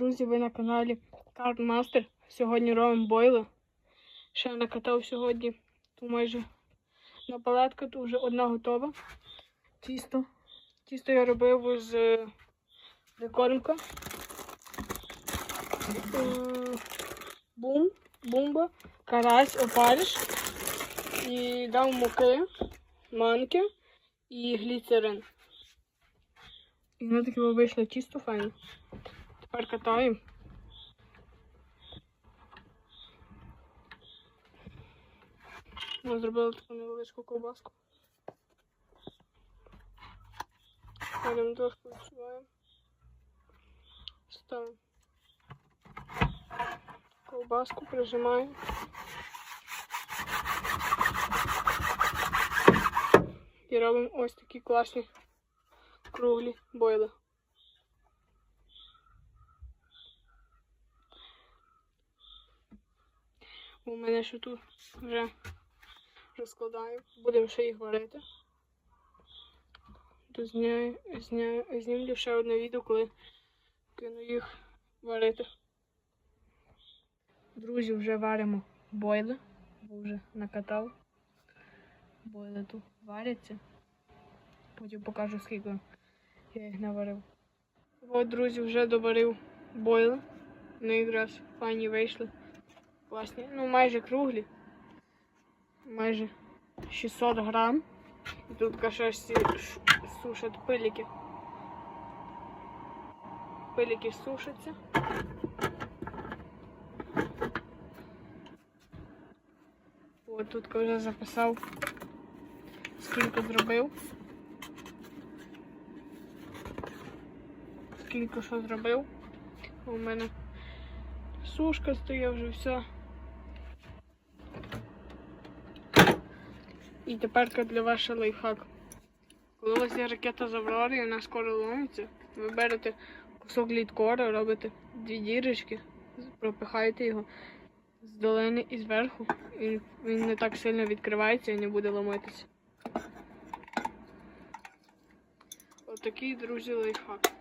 Друзі, ви на каналі Мастер. Сьогодні робимо бойли. Ще накатав сьогодні. Тут майже на палетка, тут вже одна готова. Тісто. Тісто я робив з е, прикормка. Е, Бум, бумба, карась, опариш. І дав муки, манки і гліцерин. І воно таке вийшло тісто файне. Тепер катаємо. Ми зробили таку невеличку ковбаску. Беремо дошку відсуваємо. Ставимо. Ковбаску прижимаємо. І робимо ось такі класні круглі бойли. У мене ще тут вже розкладаю. Будемо ще їх варити. То зняю, зняю, знімлю ще одне відео, коли кину їх варити. Друзі, вже варимо бойли, бо вже накатав. Бойли тут варяться. Потім покажу, скільки я їх наварив. От, друзі, вже доварив бойли. Вони якраз файні вийшли. Класні. Ну, майже круглі. Майже 600 грам. І тут каже, сушать пиліки. Пиліки сушаться. От тут вже записав, скільки зробив. Скільки що зробив. У мене сушка стоїть вже все. І тепер для вас лайфхак. Коли у вас є ракета з Аврори і вона скоро ломиться, ви берете кусок літкора, робите дві дірочки, пропихаєте його з долини і зверху, і він не так сильно відкривається і не буде ламатися. Отакий, друзі, лайфхак.